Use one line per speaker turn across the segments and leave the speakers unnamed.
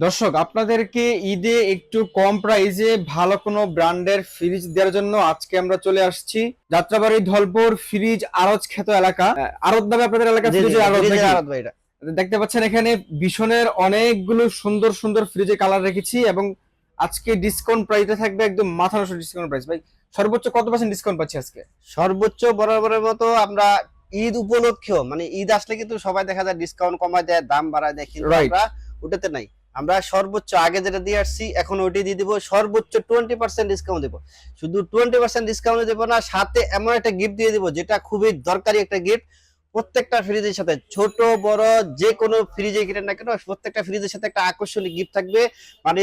দর্শক আপনাদেরকে ঈদে একটু কম প্রাইসে ভালো কোনো ব্র্যান্ডের ফ্রিজ দেওয়ার জন্য আজকে আমরা চলে আসছি। যাত্রাবাড়ি ধলপুর ফ্রিজ আরজ খ্যাত এলাকা। আরত নামে আপনাদের এলাকা
জি, জি,
ফ্রিজের আড়ত
ফ্রিজের
নাকি?
আড়ত ভাই
দেখতে পাচ্ছেন এখানে ভীষণের অনেকগুলো সুন্দর সুন্দর ফ্রিজে কালার রেখেছি এবং আজকে ডিসকাউন্ট প্রাইসে থাকবে একদম মাথা নষ্ট ডিসকাউন্ট প্রাইস ভাই সর্বোচ্চ কত পার্সেন্ট ডিসকাউন্ট পাচ্ছি আজকে?
সর্বোচ্চ বরাবরের মতো আমরা ঈদ উপলক্ষেও মানে ঈদ আসলে কিন্তু সবাই দেখা যায় ডিসকাউন্ট কমায় দেয় দাম বাড়ায় দেয় কিন্তু আমরা ওটাতে নাই। আমরা সর্বোচ্চ আগে যেটা দিয়ে আসছি, এখন ওইটাই দিয়ে দিব, সর্বোচ্চ টোয়েন্টি পার্সেন্ট ডিসকাউন্ট দেবো। শুধু টোয়েন্টি পার্সেন্ট ডিসকাউন্ট দেবো না, সাথে এমন একটা গিফট দিয়ে দিব, যেটা খুবই দরকারি একটা গিফট প্রত্যেকটা ফ্রিজের সাথে, ছোট, বড়, যে কোনো ফ্রিজে কিনেন না কেন, প্রত্যেকটা ফ্রিজের সাথে একটা আকর্ষণীয় গিফট থাকবে। মানে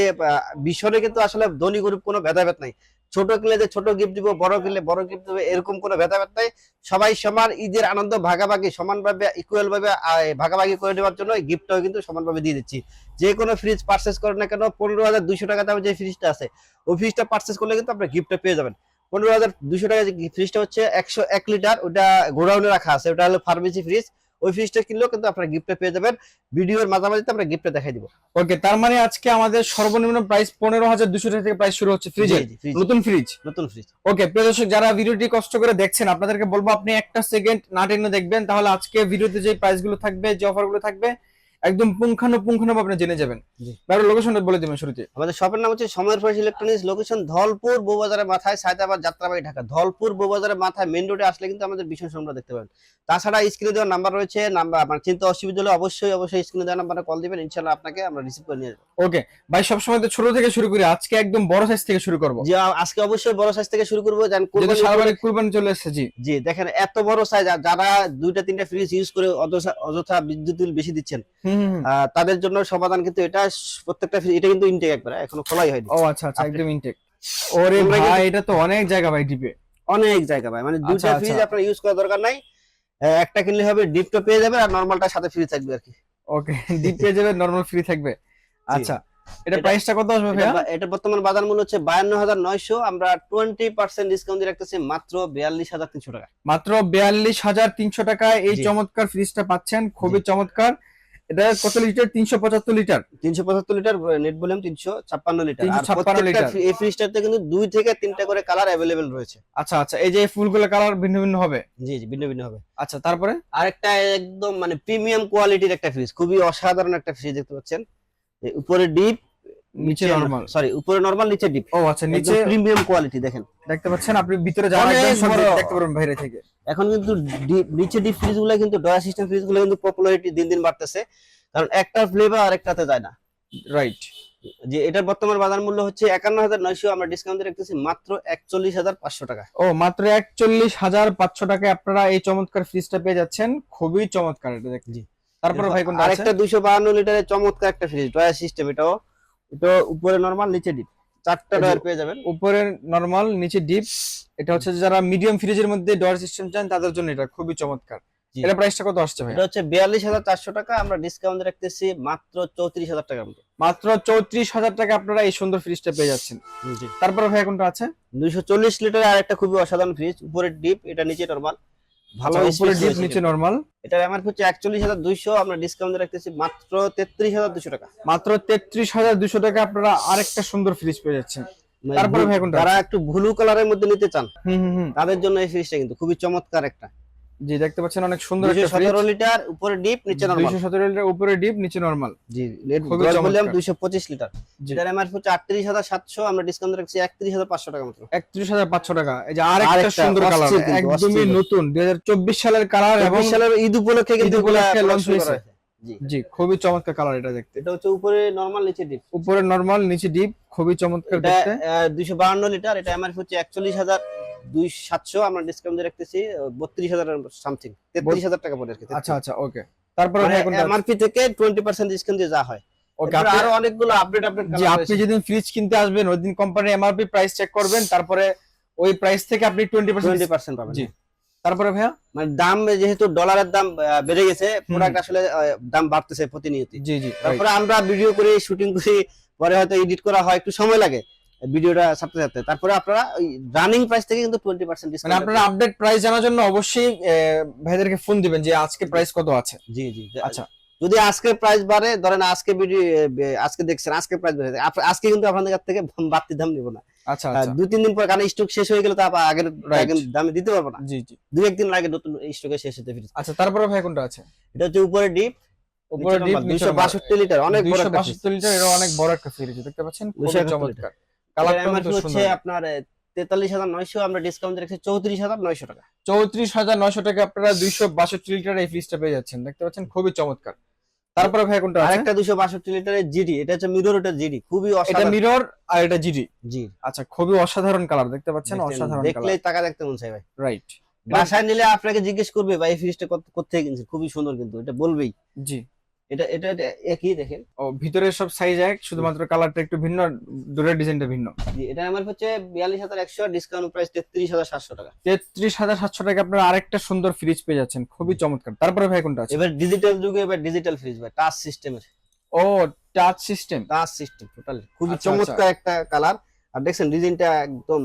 বিষয়ে কিন্তু আসলে ধনী গরিব কোনো ভেদাভেদ নাই। ছোট কিনলে যে ছোট গিফট দিব, বড় কিনলে বড় গিফট দেবে, এরকম কোনো ভেদাভেদ নাই। সবাই সমান ঈদের আনন্দ ভাগাভাগি, সমানভাবে ইকুয়াল ভাবে ভাগাভাগি করে নেওয়ার জন্য গিফটটাও কিন্তু সমানভাবে দিয়ে দিচ্ছি। যে কোনো ফ্রিজ পার্চেস করেন না কেন, পনেরো হাজার দুইশো টাকা দামে যে ফ্রিজটা আছে, ওই ফ্রিজটা পার্চেস করলে কিন্তু আপনার গিফটটা পেয়ে যাবেন। পনেরো হাজার দুইশো টাকা যে ফ্রিজটা হচ্ছে একশো এক লিটার ওটা গোডাউনে রাখা আছে। ওটা হলো ফার্মেসি ফ্রিজ ওই ফ্রিজটা কিনলেও কিন্তু আপনার গিফটটা পেয়ে যাবেন। ভিডিওর মাঝামাঝিতে আমরা গিফটটা দেখাই দিব।
ওকে তার মানে আজকে আমাদের সর্বনিম্ন প্রাইস পনেরো হাজার দুশো টাকা থেকে প্রাইস শুরু হচ্ছে ফ্রিজের
জি, জি, fridge,
নতুন ফ্রিজ
নতুন ফ্রিজ
ওকে প্রিয় দর্শক যারা ভিডিওটি কষ্ট করে দেখছেন আপনাদেরকে বলব আপনি একটা সেকেন্ড না টেনে দেখবেন। তাহলে আজকে ভিডিওতে যে প্রাইসগুলো থাকবে যে অফারগুলো থাকবে একদম পুঙ্খানুপুঙ্খানু আপনি জেনে যাবেন। বাইরের লোকেশনটা বলে দিবেন শুরুতে।
আমাদের শপের নাম হচ্ছে সময়ের ফ্রেশ ইলেকট্রনিক্স লোকেশন ধলপুর বউবাজারের মাথায় সায়দাবাদ যাত্রাবাড়ি ঢাকা। ধলপুর বউবাজারের মাথায় মেন রোডে আসলে কিন্তু আমাদের ভীষণ সম্রা দেখতে পাবেন। তাছাড়া স্ক্রিনে দেওয়ার নাম্বার রয়েছে নাম্বার আমার চিন্তা অসুবিধা হলে অবশ্যই অবশ্যই স্ক্রিনে দেওয়ার নাম্বারে কল দিবেন ইনশাআল্লাহ আপনাকে আমরা রিসিভ করে নিয়ে যাব।
ওকে ভাই সবসময় তো ছোট থেকে শুরু করি আজকে একদম বড় সাইজ থেকে শুরু করব।
জি আজকে অবশ্যই বড় সাইজ থেকে শুরু করব
যেটা
কোরবানি
সারা বাড়ি কুরবানি চলে এসেছে জি।
জি দেখেন এত বড় সাইজ যারা দুইটা তিনটা ফ্রিজ ইউজ করে অযথা বিদ্যুৎ বিল বেশি দিচ্ছেন তাদের জন্য সমাধান কিন্তু এটা প্রত্যেকটা এটা কিন্তু ইনটেক একবার এখনও খোলাই হয়নি।
ও আচ্ছা আচ্ছা একদম ইনটেক ওরে ভাই এটা তো অনেক জায়গা ভাই ডিপে
অনেক জায়গা ভাই মানে দুইটা
আচ্ছা,
ফ্রিজ
আচ্ছা।
আপনার ইউজ করার দরকার নাই। একটা কিনলে হবে ডিপটা পেয়ে যাবে আর নরমালটা সাথে ফ্রি থাকবে আর কি।
ওকে ডিপ পেয়ে যাবে নরমাল ফ্রি থাকবে। আচ্ছা এটা প্রাইসটা কত আসবে ভাইয়া?
এটা- বর্তমান বাজার মূল্য হচ্ছে বায়ান্ন হাজার নয়শো আমরা টোয়েন্টি পার্সেন্ট ডিসকাউন্ট দিয়ে রাখতেছি মাত্র বিয়াল্লিশ হাজার তিনশো টাকা।
মাত্র বিয়াল্লিশ হাজার তিনশো টাকায় এই। চমৎকার ফ্রিজটা পাচ্ছেন খুবই চমৎকার। এটা কত লিটার? তিনশো পঁচাত্তর লিটার।
তিনশো পঁচাত্তর লিটার নেট ভলিউম তিনশো ছাপ্পান্ন লিটার।
356 লিটার।
এই ফ্রিজটাতে কিন্তু দুই থেকে তিনটা করে কালার অ্যাভেলেবেল রয়েছে।
আচ্ছা আচ্ছা এই যে ফুলগুলো কালার ভিন্ন ভিন্ন হবে?
জি জি ভিন্ন ভিন্ন হবে।
আচ্ছা তারপরে?
আরেকটা একদম মানে প্রিমিয়াম কোয়ালিটির একটা ফ্রিজ খুবই অসাধারণ একটা ফ্রিজ দেখতে পাচ্ছেন। উপরে ডিপ
নিচে নরমাল
সরি উপরে নরমাল নিচে ডিপ
ও আচ্ছা নিচে
প্রিমিয়াম কোয়ালিটি দেখেন।
দেখতে পাচ্ছেন আপনি ভিতরে যাওয়ার একদম দেখতে পারবেন বাইরে থেকে।
এখন কিন্তু নিচে ডিপ ফ্রিজগুলো কিন্তু ডয়া সিস্টেম ফ্রিজগুলো কিন্তু পপুলারিটি দিন দিন বাড়তেছে। কারণ একটা ফ্লেভার আরেকটাতে যায় না।
রাইট
যে এটার বর্তমান বাজার মূল্য হচ্ছে একান্ন হাজার নয়শো আমরা ডিসকাউন্ট দিয়ে রাখতেছি মাত্র একচল্লিশ হাজার পাঁচশো টাকা।
ও মাত্র একচল্লিশ হাজার পাঁচশো টাকায় আপনারা এই চমৎকার ফ্রিজটা পেয়ে যাচ্ছেন। খুবই চমৎকার এটা দেখতে।
জি।
তারপরে ভাই কোনটা আছে?
আরেকটা দুইশো বাহান্ন লিটারের চমৎকার একটা ফ্রিজ ডয়া সিস্টেম এটাও। এটা উপরে নরমাল নিচে ডিপ চারটা ডয়ার পেয়ে যাবেন।
উপরে নরমাল নিচে ডিপ এটা হচ্ছে যারা মিডিয়াম ফ্রিজের মধ্যে ডোর সিস্টেম চান তাদের জন্য এটা খুবই চমৎকার। এটা প্রাইসটা কত আসছে ভাই
এটা হচ্ছে বিয়াল্লিশ হাজার চারশো টাকা আমরা ডিসকাউন্ট রাখতেছি মাত্র চৌত্রিশ হাজার টাকার মতো
মাত্র চৌত্রিশ হাজার টাকা আপনারা এই সুন্দর ফ্রিজটা পেয়ে যাচ্ছেন। তারপরে ভাই কোনটা আছে?
দুইশো চল্লিশ লিটারের আরেকটা খুবই অসাধারণ ফ্রিজ উপরে ডিপ এটা নিচে নরমাল ভালো
আচ্ছা, উপরে ডিপ নিচে নরমাল
এটার এমআরপি হচ্ছে একচল্লিশ হাজার দুইশো আমরা ডিসকাউন্ট রাখতেছি মাত্র তেত্রিশ হাজার দুশো টাকা।
মাত্র তেত্রিশ হাজার দুশো টাকা আপনারা আরেকটা সুন্দর ফ্রিজ পেয়ে যাচ্ছেন। তারপরে ভাই কোনটা?
যারা একটু ব্লু কালারের মধ্যে নিতে চান
হুম হুম হুম।
তাদের জন্য এই ফ্রিজটা কিন্তু খুবই চমৎকার একটা।
জি দেখতে পাচ্ছেন অনেক সুন্দর একটা ফ্রিজ
সতেরো লিটার উপরে ডিপ নিচে নরমাল
দুইশো সতেরো লিটার উপরে ডিপ নিচে নরমাল
জি
খুবই
ভলিউম
চমৎকার।
দুইশো পঁচিশ লিটার।
জি।
এটার এমআরপি হচ্ছে আটত্রিশ হাজার সাতশো আমরা ডিসকাউন্ট রাখছি একত্রিশ হাজার পাঁচশো টাকা মাত্র।
একত্রিশ হাজার পাঁচশো টাকা। এই যে আরেকটা সুন্দর কালার একদমই নতুন দুই হাজার চব্বিশ সালের কালার এবং
সালের ঈদ উপলক্ষে কিন্তু
উপলক্ষে
production
হয়েছে।
জি।
খুবই চমৎকার কালার এটা দেখতে।
এটা হচ্ছে উপরে নরমাল নিচে ডিপ
উপরে নরমাল নিচে ডিপ খুবই চমৎকার দেখতে।
দুইশো বাহান্ন লিটার এটা এমআরপি হচ্ছে একচল্লিশ হাজার দুই সাতশো আমরা ডিসকাউন্ট দিয়ে রাখতেছি বত্রিশ হাজার সামথিং তেত্রিশ হাজার টাকা পড়ে
আচ্ছা আচ্ছা ওকে তারপরে আছে?
এমআরপি থেকে টোয়েন্টি পার্সেন্ট ডিসকাউন্ট দিয়ে যা হয়।
ওকে
এরপরে
আপনি
আরও অনেকগুলো আপডেট আপডেট
আপনি যেদিন ফ্রিজ কিনতে আসবেন ওই দিন কোম্পানির এমআরপি প্রাইস চেক করবেন তারপরে ওই প্রাইস থেকে আপনি টোয়েন্টি
টোয়েন্টি
পার্সেন্ট
পার্সেন্ট পাবেন।
জি। তারপরে ভাইয়া?
মানে দাম যেহেতু ডলারের দাম বেড়ে গেছে প্রোডাক্ট আসলে দাম বাড়তেছে প্রতিনিয়ত
জি জি
তারপরে আমরা ভিডিও করি শুটিং করি পরে হয়তো এডিট করা হয় একটু সময় লাগে। ভিডিওটা ছাড়তে ছাড়তে তারপরে আপনারা ওই রানিং প্রাইস থেকে কিন্তু টোয়েন্টি পার্সেন্ট
মানে আপনারা আপডেট প্রাইস জানার জন্য অবশ্যই ভাইদেরকে ফোন দিবেন যে আজকে প্রাইস কত আছে।
জি জি।
আচ্ছা।
যদি আজকে প্রাইস বাড়ে ধরেন আজকে ভিডিও আজকে দেখছেন আজকে প্রাইস বেড়ে আজকে কিন্তু আপনাদের কাছ থেকে বাড়তি দাম নিব না।
আচ্ছা আচ্ছা।
দুই তিন দিন পর কারণ স্টক শেষ হয়ে গেলে তো আবার আগের দামে দিতে পারব না।
জি জি।
দুই একদিন লাগে নতুন স্টকে শেষ হতে ফ্রিজ
আচ্ছা তারপরে ভাই কোনটা আছে?
এটা হচ্ছে উপরে ডিপ
উপরে ডিপ
দুইশো বাষট্টি লিটার অনেক বড় একটা
262 লিটার এটা অনেক বড় একটা ফ্রিজ দেখতে পাচ্ছেন? খুবই চমৎকার।
হচ্ছে আপনার তেতাল্লিশ হাজার নয়শো আমরা ডিসকাউন্ট রেখেছি চৌত্রিশ হাজার নয়শো টাকা।
চৌত্রিশ হাজার নয়শো টাকা আপনারা দুইশো বাষট্টি লিটার এই ফ্রিজটা পেয়ে যাচ্ছেন। দেখতে পাচ্ছেন খুবই চমৎকার। তারপরে ভাই কোনটা
আরেকটা দুশো বাষট্টি লিটারের জিডি এটা হচ্ছে মিরর ওটা জিডি খুবই
এটা
অসাধারণ।
মিরর আর এটা জিডি
জি
আচ্ছা খুবই অসাধারণ কালার দেখতে পাচ্ছেন? অসাধারণ কালার
দেখলেই টাকা দেখতে মন চাই ভাই।
রাইট
বাসায় নিলে আপনাকে জিজ্ঞেস করবে ভাই এই ফ্রিজটা কোথেকে কিনছে খুবই সুন্দর কিন্তু এটা বলবেই।
জি।
এটা এটা একই দেখেন।
ও ভিতরের সব সাইজ এক শুধুমাত্র কালারটা একটু ভিন্ন দূরের ডিজাইনটা ভিন্ন।
জি এটা আমার হচ্ছে বিয়াল্লিশ হাজার একশো ডিসকাউন্ট প্রাইস তেত্রিশ হাজার সাতশো টাকা।
তেত্রিশ হাজার সাতশো টাকা আপনারা আরেকটা সুন্দর ফ্রিজ পেয়ে যাচ্ছেন খুবই চমৎকার। তারপরে ভাই কোনটা আছে?
এবার ডিজিটাল যুগে এবার ডিজিটাল ফ্রিজ ভাই টাচ সিস্টেমের
ও touch system
touch system total খুবই
আচ্ছা,
চমৎকার একটা কালার আর দেখছেন ডিজাইনটা একদম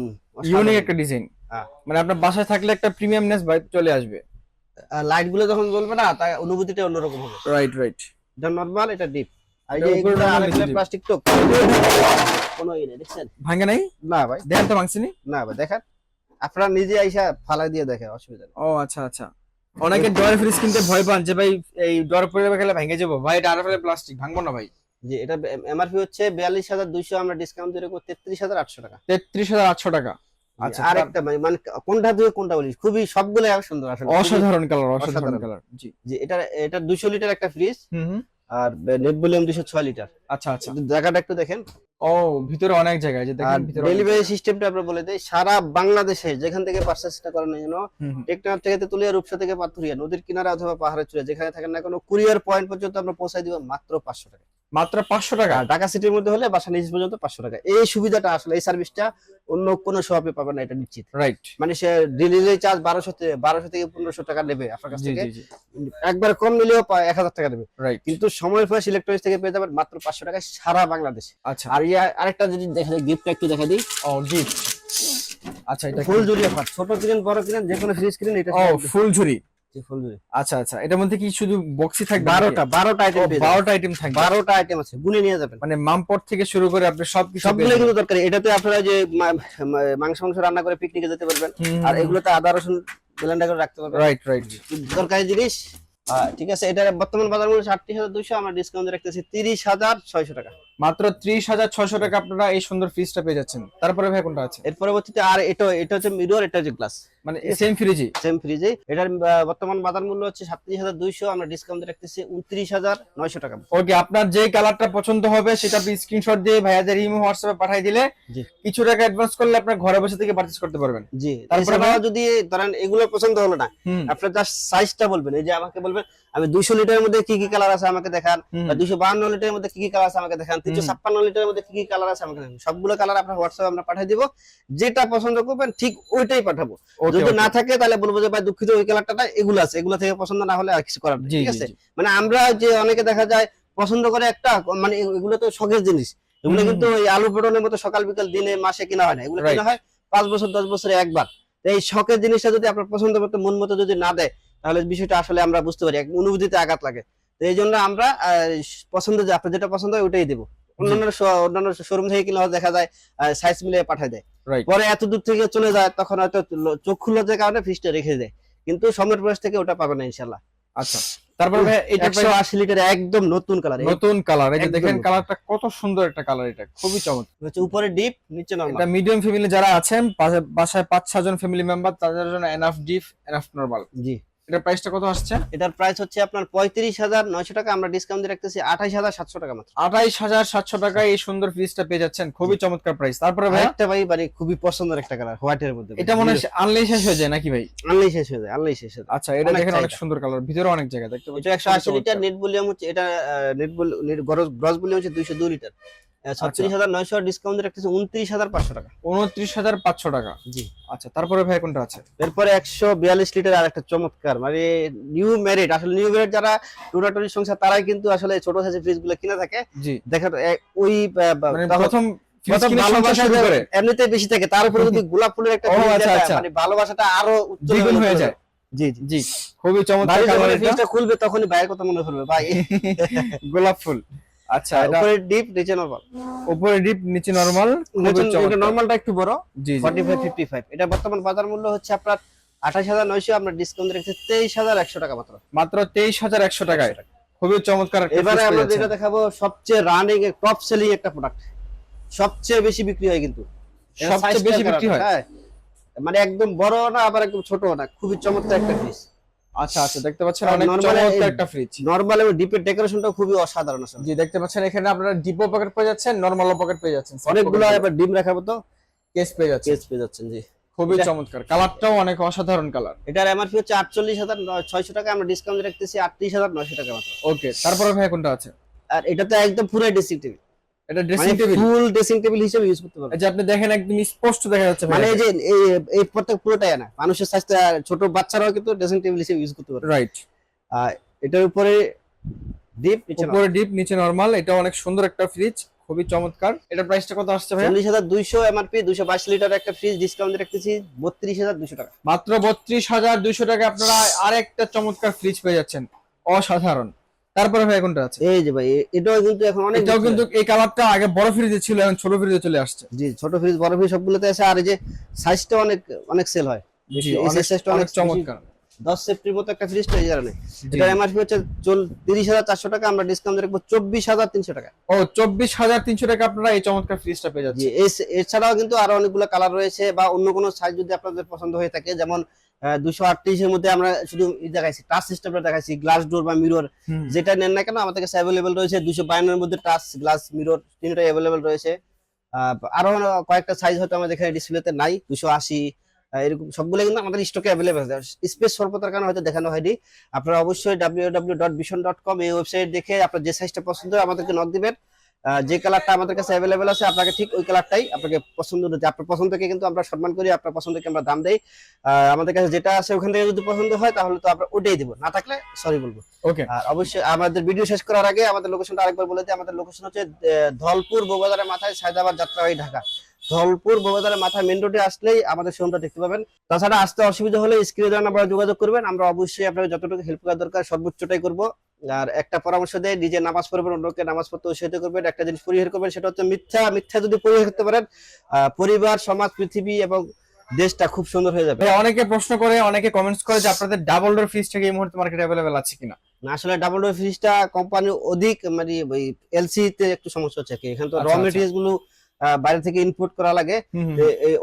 ইউনিক একটা ডিজাইন
হ্যাঁ।
মানে আপনার বাসায় থাকলে একটা প্রিমিয়ামনেস ভাই চলে আসবে।
লাইটগুলো যখন জ্বলবে না তাই অনুভূতিটা অন্যরকম হবে।
রাইট রাইট
এটা নরমাল এটা ডিপ আর এই যে আরেকটা প্লাস্টিক তো কোনো ইয়ে নেই দেখছেন?
ভাঙে নাই?
না ভাই।
দেখেন তো ভাঙছিনি
না? ভাই দেখেন। আপনারা নিজে আইসা ফালাই দিয়ে দেখে অসুবিধা নেই।
ও আচ্ছা আচ্ছা। অনেকে ডয়ার ফ্রিজ কিনতে ভয় পান যে ভাই এই ডয়ার পরে গেলে ভেঙে যাব। ভাই এটা আরও ফেলে প্লাস্টিক ভাঙবো না ভাই।
যে এটা এমআরপি হচ্ছে বিয়াল্লিশ হাজার দুইশো আমরা ডিসকাউন্ট দিয়ে রাখব তেত্রিশ হাজার আটশো টাকা।
তেত্রিশ হাজার আটশো টাকা। আচ্ছা,
আচ্ছা মানে মানে কোনটা দিয়ে কোনটা বলিস খুবই সবগুলো সুন্দর আসলে
অসাধারণ কালার অসাধারণ। কালার জি।
এটা এটা দুশো লিটার একটা ফ্রিজ
হুম
আর দুশো ছয় লিটার।
আচ্ছা আচ্ছা।
জায়গাটা একটু দেখেন।
ও ভিতরে অনেক জায়গায় যে
আর
দেখেন ভিতরে
ডেলিভারি সিস্টেমটা আমরা বলে দেই সারা বাংলাদেশে যেখান থেকে পার্সেসটা করেন যেন। টেকনাফ থেকে তেতুলিয়া রূপসা থেকে পাথুরিয়া নদীর কিনারা অথবা পাহাড়ের চূড়া যেখানে থাকেন না কোনো কুরিয়ার পয়েন্ট পর্যন্ত আমরা পৌঁছাই দিব মাত্র পাঁচশো টাকা।
মাত্র পাঁচশো টাকা।
ঢাকা সিটির মধ্যে হলে বাসা নিচ পর্যন্ত পাঁচশো টাকা। এই সুবিধাটা আসলে এই সার্ভিসটা অন্য কোনো শপে পাবেন না এটা নিশ্চিত।
রাইট
মানে সে ডেলিভারি চার্জ বারোশো থেকে বারোশো থেকে পনেরোশো টাকা নেবে আপনার কাছ থেকে। একবার কম নিলেও এক হাজার টাকা নেবে।
রাইট
কিন্তু সময় ফ্রেশ ইলেকট্রনিক্স থেকে পেয়ে যাবেন মাত্র পাঁচশো টাকায় সারা বাংলাদেশে।
আচ্ছা।
আর ইয়া আরেকটা যদি দেখা যায় গিফটটা একটু দেখা দিই?
ও গিফট আচ্ছা এটা
ফুল অফার ছোট কিনেন বড় কিনেন যে কোনো ফ্রিজ কিনেন এটা
ও ফুল ঝুরি আচ্ছা আচ্ছা এটার মধ্যে কি শুধু বক্সই থাকবে
বারোটা বারোটা আইটেম
বারোটা আইটেম থাকবে।
বারোটা আইটেম আছে গুনে নিয়ে যাবেন।
মানে মামপট থেকে শুরু করে আপনি সব
সবগুলো কিন্তু দরকারি। এটাতে আপনারা যে মাংস মাংস রান্না করে পিকনিকে যেতে পারবেন। আর এগুলোতে আদা রসুন ব্লেন্ডার করে রাখতে পারবেন।
রাইট রাইট
দরকারি জিনিস। ঠিক আছে এটা বর্তমান বাজার মূল্য ষাটটি হাজার দুইশো আমরা ডিসকাউন্ট রাখতেছি তিরিশ হাজার ছয়শো টাকা।
মাত্র ত্রিশ হাজার ছয়শো টাকা আপনারা এই সুন্দর ফ্রিজটা পেয়ে যাচ্ছেন। তারপরে ভাই কোনটা আছে?
এর পরবর্তীতে আর এটা এটা হচ্ছে মিরর এটা হচ্ছে গ্লাস
মানে সেম ফ্রিজই
সেম ফ্রিজে এটার বর্তমান বাজার মূল্য হচ্ছে সাতত্রিশ হাজার দুইশো আমরা ডিসকাউন্ট রাখতেছি উনত্রিশ হাজার নয়শো টাকা।
ওকে আপনার যে কালারটা পছন্দ হবে সেটা আপনি স্ক্রিনশট দিয়ে ভাইয়াদের ইমো হোয়াটসঅ্যাপে পাঠিয়ে দিলে
জি।
কিছু টাকা অ্যাডভান্স করলে আপনার ঘরে বসে থেকে পারচেজ করতে পারবেন।
জি।
তারপরে
যদি ধরেন এগুলো পছন্দ হলো না আপনার জাস্ট সাইজটা বলবেন এই যে আমাকে বলবেন আমি দুইশো লিটারের মধ্যে কি কি কালার আছে আমাকে দেখান বা দুইশো বাহান্ন লিটারের মধ্যে কি কি কালার আছে আমাকে দেখান তিনশো ছাপ্পান্ন লিটারের মধ্যে কি কি কালার আছে আমাকে সবগুলো কালার আপনার হোয়াটসঅ্যাপে আমরা পাঠিয়ে দিব। যেটা পছন্দ করবেন ঠিক ওইটাই পাঠাবো। যদি না থাকে তাহলে বলব যে ভাই দুঃখিত ওই কালারটা এগুলো আছে। এগুলো থেকে পছন্দ না হলে আর কিছু করার ঠিক আছে? মানে আমরা যে অনেকে দেখা যায় পছন্দ করে একটা মানে এগুলো তো শখের জিনিস। এগুলো কিন্তু আলু পটলের মতো সকাল বিকাল দিনে মাসে কিনা হয় না। এগুলো. কিনা হয় পাঁচ বছর দশ বছরে একবার। এই শখের জিনিসটা যদি আপনার পছন্দ মতো মন মতো যদি না দেয় তাহলে বিষয়টা আসলে আমরা বুঝতে পারি এক অনুভূতিতে আঘাত লাগে। এই জন্য আমরা পছন্দ যে আপনার যেটা পছন্দ হয় ওটাই দেবো। অন্যান্য অন্যান্য শোরুম থেকে দেখা যায় সাইজ মিলিয়ে পাঠায় দেয়। পরে এত দূর থেকে চলে যায় তখন হয়তো ল- চক্ষু লজ্জার কারণে ফ্রিজটা রেখে দেয়। কিন্তু সময়ের বয়স থেকে ওটা পাবে না ইনশাল্লাহ
আচ্ছা। তারপরে ভাই এটা
লিটার একদম নতুন কালার
নতুন কালার এই যে দেখেন কালারটা কত সুন্দর একটা কালার এটা খুবই চমৎকার।
হচ্ছে উপরে ডিপ নিচে নরমাল
এটা মিডিয়াম ফ্যামিলি যারা আছেন বাসায় পাঁচ ছজন ফ্যামিলি মেম্বার তাদের জন্য এনাফ ডিপ এনাফ নরমাল
জি।
এটার প্রাইসটা কত আসছে?
এটার প্রাইস হচ্ছে আপনার পঁয়ত্রিশ হাজার নয়শো টাকা আমরা ডিসকাউন্ট দিয়ে রাখতেছি আঠাইশ হাজার সাতশো টাকা মাত্র।
আঠাইশ হাজার সাতশো টাকায় এই সুন্দর ফ্রিজটা পেয়ে যাচ্ছেন। খুবই চমৎকার প্রাইস তারপরে ভাই?
একটা ভাই মানে খুবই পছন্দের একটা কালার হোয়াইটের মধ্যে।
এটা মনে হয় আনলেই শেষ হয়ে যায় নাকি ভাই?
আনলেই শেষ হয়ে যায় আনলেই শেষ হয়ে যায়।
আচ্ছা এটা দেখেন অনেক সুন্দর কালার ভিতরে অনেক জায়গা দেখতে
এটা
পাচ্ছেন।
একশো আশি লিটার নেট ভলিউম হচ্ছে এটা নেট গ্রস ভলিউম হচ্ছে দুইশো দুই লিটার। ছত্রিশ হাজার নয়শো ডিসকাউন্ট রাখতেছি উনত্রিশ হাজার পাঁচশো টাকা।
উনত্রিশ হাজার পাঁচশো টাকা।
জি।
আচ্ছা তারপরে ভাই কোনটা আছে?
এরপরে একশো বিয়াল্লিশ লিটার আর একটা চমৎকার মানে নিউ ম্যারিড আসলে নিউ ম্যারিড যারা টুরাটুরি সংসার তারাই কিন্তু আসলে ছোট সাইজের ফ্রিজগুলো কিনে থাকে।
জি।
দেখা ওই
মানে প্রথম
এমনিতে বেশি থাকে তার উপরে যদি গোলাপ ফুলের একটা
আচ্ছা, আচ্ছা।
মানে ভালোবাসাটা আরও উজ্জ্বল
হয়ে যায়।
জি জি।
খুবই চমৎকার
খুলবে তখনই ভাইয়ের কথা মনে পড়বে ভাই।
গোলাপ ফুল। আচ্ছা
উপরে ডিপ নিচে নরমাল
উপরে ডিপ নিচে নরমাল
এটা নরমালটা একটু বড়।
জি জি।
45 55 এটা বর্তমান বাজার মূল্য হচ্ছে আপনার 28900 আমরা ডিসকাউন্ট রেখেছি 23100 টাকা মাত্র।
মাত্র তেইশ হাজার একশো টাকায়। খুবই চমৎকার
এবারে আমরা যেটা দেখাবো সবচেয়ে রানিং এর টপ সেলিং একটা প্রোডাক্ট সবচেয়ে বেশি বিক্রি হয় কিন্তু। এর
সবচেয়ে বেশি বিক্রি হয়?
হ্যাঁ। মানে একদম বড় না আবার একদম ছোট না। খুবই চমৎকার একটা ফ্রিজ
আচ্ছা আচ্ছা দেখতে পাচ্ছেন অনেক চমৎকার একটা ফ্রিজ
নরমাল এবং ডিপের ডেকোরেশনটা খুবই অসাধারণ আসলে।
জি দেখতে পাচ্ছেন এখানে আপনারা ডিপো পকেট পেয়ে যাচ্ছেন নরমাল পকেট পেয়ে যাচ্ছেন।
অনেকগুলো এবার ডিম রাখাবো তো।
কেস পেয়ে যাচ্ছেন।
কেস পেয়ে যাচ্ছেন জি।
খুবই চমৎকার। কালারটাও অনেক অসাধারণ কালার
এটার এমআরপি হচ্ছে আটচল্লিশ হাজার ছয়শো টাকা আমরা ডিসকাউন্ট রাখতেছি আটত্রিশ হাজার নয়শো টাকা মাত্র।
ওকে তারপরে ভাই কোনটা আছে?
আর এটা তো একদম পুরো ড্রেসিং টেবিল
এটা dressing table
full dressing table হিসেবে ইউজ করতে পারবেন
যে আপনি দেখেন একদম স্পষ্ট দেখা যাচ্ছে
মানে এই যে এই এই প্রত্যেক পুরোটাই না মানুষের স্বাস্থ্য ছোট বাচ্চারাও কিন্তু ড্রেসিং টেবিল হিসেবে ইউজ করতে পারবে।
রাইট
এটার উপরে ডিপ নিচে
উপরে ডিপ নিচে নরমাল এটা অনেক সুন্দর একটা ফ্রিজ খুবই চমৎকার। এটা প্রাইসটা কত আসছে ভাই
চল্লিশ হাজার দুইশো এমআরপি দুইশো বাইশ লিটার একটা ফ্রিজ ডিসকাউন্ট রাখতেছি বত্রিশ হাজার দুশো টাকা।
মাত্র বত্রিশ হাজার দুইশো টাকা আপনারা আরেকটা চমৎকার ফ্রিজ পেয়ে যাচ্ছেন। অসাধারণ। তারপরে ভাই কোনটা আছে?
এই যে ভাই এটাও কিন্তু এখন অনেক
এটাও কিন্তু এই কালারটা আগে বড় ফ্রিজে ছিল এখন ছোট ফ্রিজে চলে আসছে।
জি ছোট ফ্রিজ বড় ফ্রিজ সবগুলোতে আছে আর এই যে সাইজটা অনেক অনেক সেল হয়।
জি
এই size
অনেক চমৎকার।
দশ সেফটির মতো একটা ফ্রিজ তো এই কারণে
জি।
এমআরপি হচ্ছে তিরিশ হাজার চারশো টাকা আমরা ডিসকাউন্ট রাখব চব্বিশ হাজার তিনশো টাকা।
ও চব্বিশ হাজার তিনশো টাকা আপনারা এই চমৎকার ফ্রিজটা পেয়ে
জি
যাচ্ছেন।
এস- এছাড়াও কিন্তু আরও অনেকগুলো কালার রয়েছে বা অন্য কোনো সাইজ যদি আপনাদের পছন্দ হয়ে থাকে যেমন দুশো আটত্রিশের মধ্যে আমরা শুধু দেখাইছি টাচ সিস্টেমটা দেখাইছি গ্লাস ডোর বা মিরর যেটা নেন না কেন আমাদের কাছে অ্যাভেলেবেল রয়েছে। দুশো বায়ান্নের মধ্যে টাচ গ্লাস মিরর তিনটাই অ্যাভেলেবেল রয়েছে। আহ, আরও কয়েকটা সাইজ হয়তো আমাদের এখানে ডিসপ্লেতে নাই দুশো আশি এরকম সবগুলো কিন্তু আমাদের স্টকে অ্যাভেলেবেল আছে। স্পেস স্বল্পতার কারণে হয়তো দেখানো হয়নি। আপনারা অবশ্যই W W dot vision dot com এই ওয়েবসাইট দেখে আপনার যে সাইজটা পছন্দ হয় আমাদেরকে নক দিবেন। যে কালারটা আমাদের কাছে অ্যাভেলেবেল আছে আপনাকে ঠিক ওই কালারটাই আপনাকে পছন্দ অনুযায়ী আপনার পছন্দকে কিন্তু আমরা সম্মান করি আপনার পছন্দকে আমরা দাম দেই। আমাদের কাছে যেটা আছে ওখান থেকে যদি পছন্দ হয় তাহলে তো আমরা ওটাই দিব। না থাকলে সরি বলব।
ওকে
আর অবশ্যই আমাদের ভিডিও শেষ করার আগে আমাদের লোকেশনটা আরেকবার বলে দিই। আমাদের লোকেশন হচ্ছে ধলপুর বৌবাজারের মাথায় সায়দাবাদ যাত্রাবাড়ি ঢাকা। ধলপুর বৌবাজারের মাথায় মেন রোডে আসলেই আমাদের শোরুমটা দেখতে পাবেন। তাছাড়া আসতে অসুবিধা হলে স্ক্রিনে দেওয়া নাম্বারে যোগাযোগ করবেন। আমরা অবশ্যই আপনাকে যতটুকু হেল্প করা দরকার সর্বোচ্চটাই করব। আর একটা পরামর্শ দেয় নিজে নামাজ পড়বেন অন্যকে নামাজ পড়তে উৎসাহিত করবেন। একটা জিনিস পরিহার করবেন সেটা হচ্ছে মিথ্যা মিথ্যা যদি পরিহার করতে পারেন পরিবার সমাজ পৃথিবী এবং দেশটা খুব সুন্দর হয়ে যাবে।
অনেকে প্রশ্ন করে অনেকে কমেন্টস করে যে আপনাদের ডাবল ডোর ফ্রিজটা এই মুহূর্তে মার্কেটে অ্যাভেলেবেল আছে কিনা?
না, আসলে ডাবল ডোর ফ্রিজটা কোম্পানি অধিক মানে ওই এলসি তে একটু সমস্যা হচ্ছে এখানে তো র
আচ্ছা, আচ্ছা।
মেটেরিয়ালসগুলো আহ, বাইরে থেকে ইনপুট করা লাগে।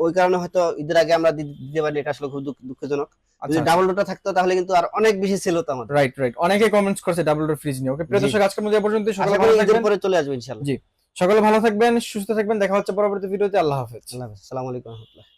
ওই কারণে হয়তো ঈদের আগে আমরা দিতে পারি এটা আসলে খুব দুঃখজনক। যদি
আচ্ছা।
ডাবল ডোরটা থাকতো তাহলে কিন্তু আর অনেক বেশি সেল হতো আমাদের।
রাইট রাইট অনেকে কমেন্টস করছে ডাবল ডোর ফ্রিজ নিয়ে। ওকে প্রিয় দর্শক আজকের মধ্যে পর্যন্ত সকালে
সকলে
ভালো থাকবেন।
পরে চলে আসবে ইনশাআল্লাহ।
জি। সকলে ভালো থাকবেন সুস্থ থাকবেন। দেখা হচ্ছে পরবর্তী ভিডিওতে। আল্লাহ হাফেজ।
আল্লাহ হাফেজ। আসসালামু আলাইকুম রহমতুল্লাহ।